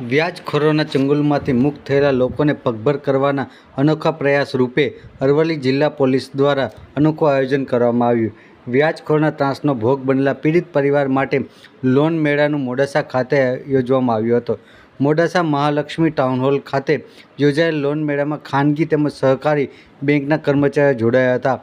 વ્યાજખોરોના ચંગુલમાંથી મુક્ત થયેલા લોકોને પગભર કરવાના અનોખા પ્રયાસ રૂપે અરવલ્લી જિલ્લા પોલીસ દ્વારા અનોખું આયોજન કરવામાં આવ્યું. વ્યાજખોરના ત્રાસનો ભોગ બનેલા પીડિત પરિવાર માટે લોન મેળાનું મોડાસા ખાતે યોજવામાં આવ્યો હતો. મોડાસા મહાલક્ષ્મી ટાઉન હોલ ખાતે યોજાયેલ લોન મેળામાં ખાનગી તેમજ સહકારી બેંકના કર્મચારીઓ જોડાયા હતા.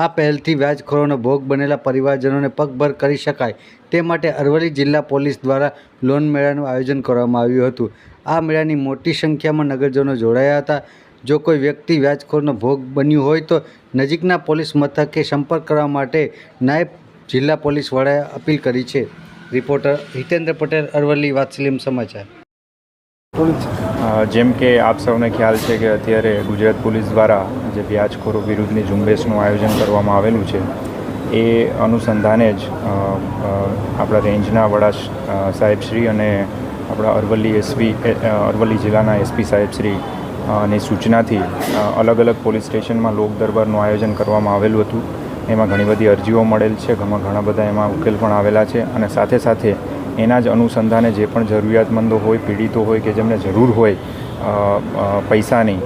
આ પહેલથી વ્યાજખોરોનો ભોગ બનેલા પરિવારજનોને પગભર કરી શકાય. તે માટે અરવલ્લી જિલ્લા પોલીસ દ્વારા લોન મેળાનું આયોજન કરવામાં આવ્યું હતું. આ મેળાની મોટી સંખ્યામાં નગરજનો જોડાયા હતા. જો કોઈ વ્યક્તિ વ્યાજખોરનો ભોગ બન્યું હોય તો નજીકના પોલીસ મથકે સંપર્ક કરવા માટે નાયબ જિલ્લા પોલીસ વડાએ અપીલ કરી છે. રિપોર્ટર હિતેન્દ્ર પટેલ, અરવલ્લી વાત્સલ્યમ સમાચાર. જેમ કે આપ સૌને ખ્યાલ છે કે અત્યારે ગુજરાત પોલીસ દ્વારા જે વ્યાજખોરો વિરુદ્ધની ઝુંબેશનું આયોજન કરવામાં આવેલું છે, એ અનુસંધાને જ આપણા રેન્જના વડા સાહેબશ્રી અને આપણા અરવલ્લી એસપી અરવલ્લી જિલ્લાના એસપી સાહેબશ્રી ની સૂચનાથી અલગ અલગ પોલીસ સ્ટેશનમાં લોક દરબારનું આયોજન કરવામાં આવેલું હતું. એમાં ઘણી બધી અરજીઓ મળેલ છે ઘણા બધા એમાં ઉકેલ પણ આવેલા છે અને સાથે સાથે એના જ અનુસંધાને જે પણ જરૂરિયાતમંદો હોય, પીડિતો હોય કે જેમને જરૂર હોય પૈસાની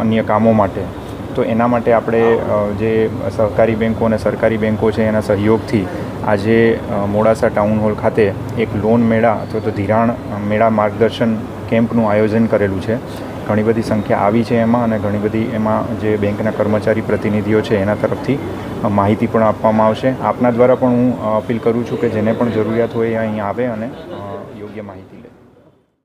અન્ય કામો માટે. તો એના માટે આપણે જે સહકારી બેન્કો અને સરકારી બેન્કો છે એના સહયોગથી આજે મોડાસા ટાઉન હોલ ખાતે એક લોન મેળા અથવા તો ધિરાણ મેળા માર્ગદર્શન કેમ્પનું આયોજન કરેલું છે. ઘણી બધી સંખ્યા આવી છે એમાં અને ઘણી બધી એમાં જે બેંકના કર્મચારી પ્રતિનિધિઓ છે એના તરફથી માહિતી પણ આપવામાં આવશે. આપના દ્વારા પણ હું અપીલ કરું છું કે જેને પણ જરૂરિયાત હોય અહીં આવે અને યોગ્ય માહિતી